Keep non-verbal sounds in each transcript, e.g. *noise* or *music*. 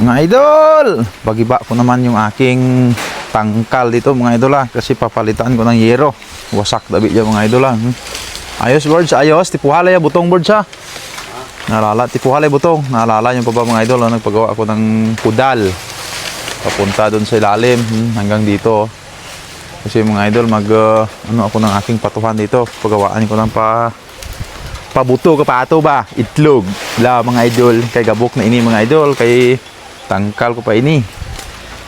Mga idol, bagiba ko naman yung aking tangkal dito mga idol ah, kasi papalitan ko ng yero. Wasak dabi dyan mga idol ah. Ayos birds, ayos, tipuhalay ah, butong birds ah. Naalala, tipuhalay butong. Naalala yung pa ba mga idol, ah, nagpagawa ako ng pudal. Papunta doon sa ilalim, hmm, hanggang dito. oh. Kasi mga idol, mag, ah, ano ako ng aking patuhan dito. Pagawaan ko ng pa, pabuto ka pato ba itlog la mga idol kay gabok na ini mga idol kay tangkal ko pa ini.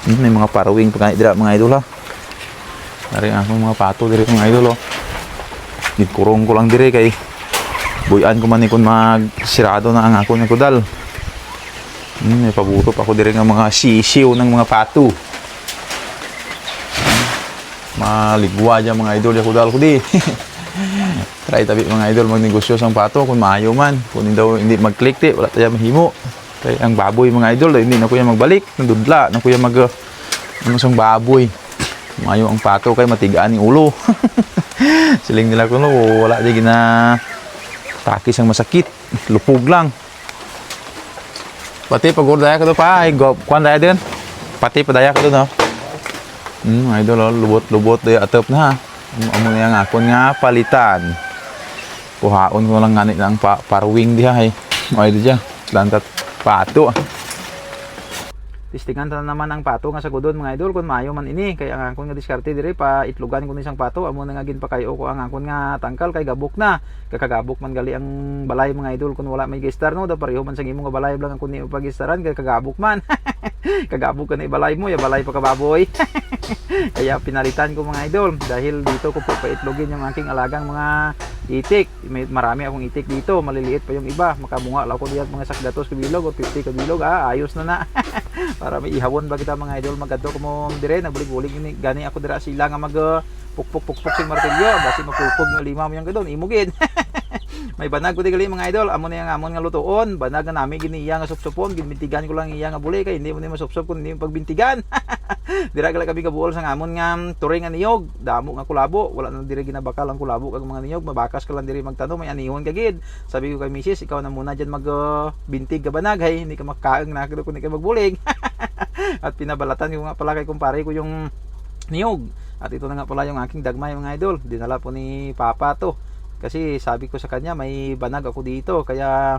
Hmm, may mga parawing pa dira mga idol ha. Dari ako mga pato diri mga idol oh. Kurong ko lang diri kay buyan ko man ni kun magsirado na ang ako ng kudal hmm, may pabuto pa ako diri nga mga sisiw ng mga pato. Hmm, maligwa dyan mga idol yung kudal ko di. *laughs* Try tabi mga idol magnegosyo sang pato kung maayo man. Kung hindi daw hindi mag-click ti, wala tayo mahimo. Kay ang baboy mga idol hindi na kuya magbalik, nandudla na kuya mag uh, ano sang baboy. Maayo ang pato kay matigaan ni ulo. *laughs* Siling nila kuno wala di gina takis ang masakit. Lupog lang. Pati pag daya ka do pa, ay go, kwan daya din. Pati padaya ka do no. Hmm, idol, oh, lubot-lubot daya atop na ha. Amo nga nga akon nga palitan. Kuhaon ko lang ganit ng pa parwing diha hay. Ay diya. Lantat pato. Tistingan ta naman ang pato nga sa gudon mga idol kun maayo man ini. Kay ang akon nga diskarte dire pa itlugan ko ni isang pato. Amo na nga gin pa kayo ko ang akon nga tangkal kay gabok na. Kakagabok man gali ang balay mga idol kun wala may gistar no? Da pareho man sa imong nga balay lang kun ni pagistaran kay kagabok man. *laughs* Kagabok ka na ibalay mo ya balay pa ka baboy. *laughs* Kaya pinalitan ko mga idol dahil dito ko po paitlogin yung aking alagang mga itik. May marami akong itik dito. Maliliit pa yung iba. Makabunga lang ko diyan mga sakdatos kabilog o 50 kabilog ah. Ayos na na. *laughs* Para may ihawon ba kita mga idol? Magadto ko mo dire. Nabulig-bulig ini gani ako dira sila nga mag uh, pukpuk pukpuk sing martilyo. Basi mapupog nga lima mo yung gadon imugin *laughs* may banag ko gali mga idol. Amo na yung amon nga lutuon banag nga nami gini iya nga supsupon ginbintigan ko lang iya nga buli kay hindi mo ni masupsup kun hindi mo pagbintigan *laughs* *laughs* dira gala kami kabuol sa amon nga turing nga niyog. Damo nga kulabo. Wala na diri ginabakal ang kulabo kag mga niyog. Mabakas ka lang diri magtanong may anihon ka gid. Sabi ko kay misis ikaw na muna diyan mag uh, bintig ka banag hay hindi ka makaang na kun hindi ka magbulig. *laughs* At pinabalatan ko nga pala kay kumpare ko yung niyog. At ito na nga pala yung aking dagmay mga idol. Dinala po ni papa to. Kasi sabi ko sa kanya may banag ako dito. Kaya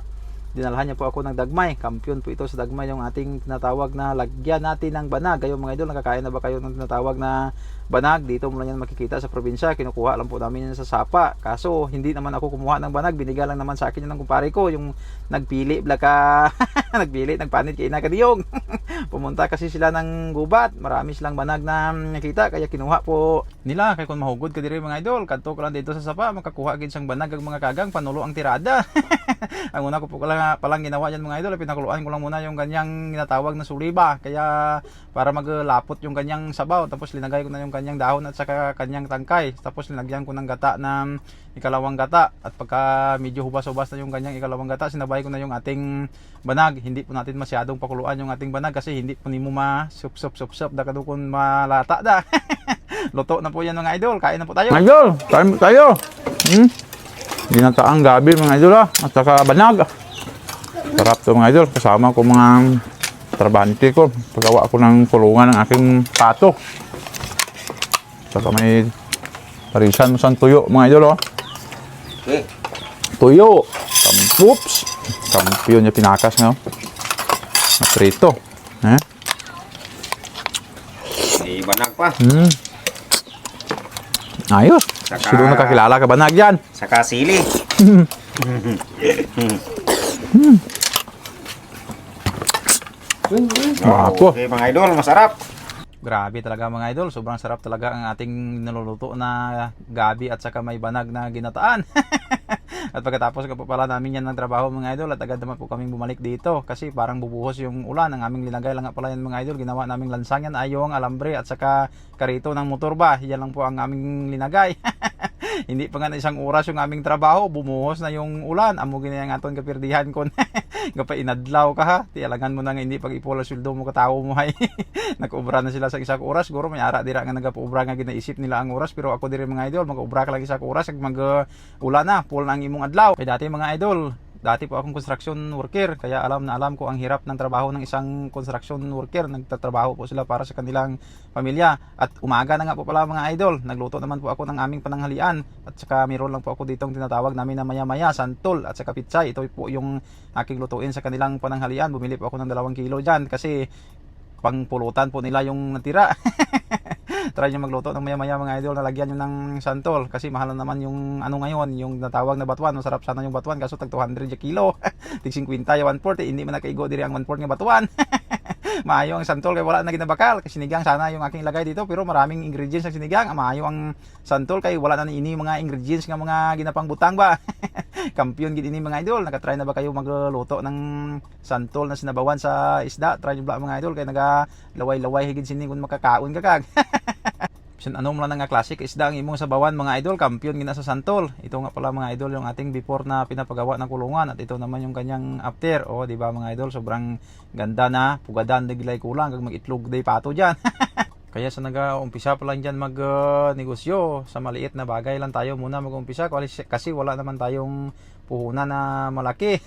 dinalhan niya po ako ng dagmay. Kampiyon po ito sa dagmay yung ating tinatawag na lagyan natin ng banag. Kayo mga idol nakakain na ba kayo ng tinatawag na banag dito mo lang yan makikita sa probinsya kinukuha lang po namin yan sa sapa. Kaso hindi naman ako kumuha ng banag binigay lang naman sa akin yun ng kumpare ko yung nagpili bla ka *laughs* nagpili nagpanit kay nakadiyong *laughs* pumunta kasi sila ng gubat marami silang banag na nakita kaya kinuha po nila. Kay kung mahugod ka diri mga idol kadto ka lang dito sa sapa makakuha gid sang banag ang mga kagang panulo ang tirada. *laughs* Ang una ko po lang palang ginawa yan mga idol pinakuluan ko lang muna yung ganyang tinatawag na suliba. Kaya para maglapot yung kanyang sabaw tapos linagay ko na yung kanyang dahon at saka kanyang tangkay. Tapos linagyan ko ng gata na ikalawang gata. At pagka medyo hubas-hubas na yung kanyang ikalawang gata sinabay ko na yung ating banag. Hindi po natin masyadong pakuluan yung ating banag kasi hindi po ni mo ma sup sup sup sup da kadukon malata da *laughs* luto na po yan mga idol. Kain na po tayo. Idol kain tayo. Hmm? ginataang gabi mga idol ah. At saka banag. Sarap to mga idol. Kasama ko mga trabante ko. Paggawa ko ng kulungan ng aking pato saka may parisan mo sa tuyo mga idol oh Okay. tuyo kampups kampiyon niya pinakas nga na prito eh May banag pa. hmm. ayos Saka- sino nakakilala ka banag yan Saka sili. *laughs* Wapo. Okay mga idol, masarap. Grabe talaga mga idol, sobrang sarap talaga ang ating niluluto na gabi at saka may banag na ginataan. *laughs* at pagkatapos ko pa pala namin yan ng trabaho mga idol at agad naman po kaming bumalik dito kasi parang bubuhos yung ulan. Ang aming linagay lang pala yan mga idol. Ginawa naming lansangan ayong alambre at saka karito ng motor ba yan lang po ang aming linagay *laughs* *laughs* hindi pa nga na isang oras yung aming trabaho bumuhos na yung ulan. Amo ginayang aton kapirdihan kon *laughs* gapa inadlaw ka ha? Ti alangan mo na nga hindi pag ipola sweldo mo katawo mo hay *laughs* nag-ubra na sila sa isang oras. Siguro may ara dira nga nagapaubra nga ginaisip nila ang oras. Pero ako diri mga idol mag-ubra ka lang isa ka oras ag mag uh, ulan na. Full na ang imong adlaw. Kay dati mga idol Dati po akong construction worker, kaya alam na alam ko ang hirap ng trabaho ng isang construction worker. Nagtatrabaho po sila para sa kanilang pamilya. At umaga na nga po pala mga idol, nagluto naman po ako ng aming pananghalian. At saka meron lang po ako ditong tinatawag namin na maya-maya, santol at saka pitsay. Ito po yung aking lutuin sa kanilang pananghalian. Bumili po ako ng dalawang kilo dyan kasi pangpulutan po nila yung natira. *laughs* Try nyo magluto ng maya-maya mga idol, nalagyan nyo ng santol kasi mahal na naman yung ano ngayon, yung natawag na batuan. Masarap sana yung batuan kaso tag 200 yung kilo. Tig 50 yung 140, hindi man nakaigo diri ang 140 nga batuan. *laughs* maayo ang santol kay wala na ginabakal. Kasi sinigang sana yung aking ilagay dito pero maraming ingredients ang sinigang. Maayo ang santol kay wala na ini mga ingredients nga mga ginapang butang ba. *laughs* Kampiyon gid ini mga idol. Nakatry na ba kayo magluto ng santol na sinabawan sa isda? Try nyo ba mga idol kay naga laway-laway higid sini kung makakaon ka kag. *laughs* Ano mo lang nga classic isda ang imong sabawan mga idol, kampiyon gina sa santol. Ito nga pala mga idol yung ating before na pinapagawa ng kulungan at ito naman yung kanyang after. O di ba mga idol, sobrang ganda na, pugadan digilay kulang kag magitlog day pato diyan. *laughs* Kaya sa nag-umpisa pa lang dyan mag-negosyo, sa maliit na bagay lang tayo muna mag-umpisa kasi, wala naman tayong puhunan na malaki.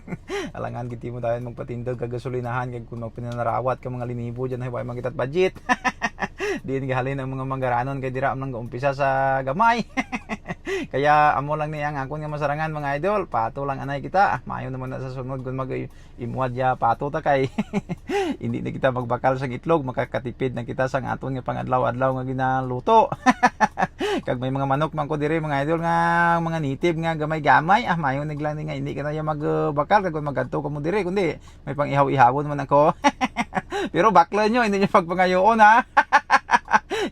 *laughs* Alangan giti mo tayo magpatindog kag gasolinahan kag kung magpinanarawat ka mga linibo dyan ay wala magitat budget. *laughs* *laughs* Diin gahalin ang mga manggaranon kay dira am nang umpisa sa gamay. *laughs* Kaya amo lang niya ang akon nga masarangan mga idol. Pato lang anay kita. Ah, Maayo naman na sa sunod kung mag imuad ya pato ta kay *laughs* hindi na kita magbakal sa itlog, makakatipid na kita sa aton nga pangadlaw-adlaw nga ginaluto. Kag may mga manok man ko diri mga idol nga mga native nga gamay-gamay ah mayo naglang nga hindi ka magbakal kag magadto ka mo diri kundi may pang ihaw-ihawon man ako. Pero bakla nyo, hindi nyo pagpangayoon ha.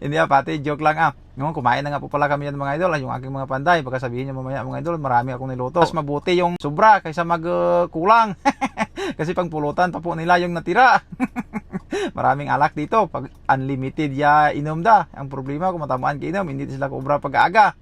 Hindi ah, pati joke lang ah. Ngayon, kumain na nga po pala kami yan mga idol, ah, yung aking mga panday. Baka sabihin nyo mamaya mga idol, marami akong niluto. Mas mabuti yung sobra kaysa magkulang. *laughs* Kasi pang pulutan pa po nila yung natira. *laughs* Maraming alak dito. Pag unlimited ya inom da. Ang problema kung matamaan ka inom, hindi sila kubra pag-aaga.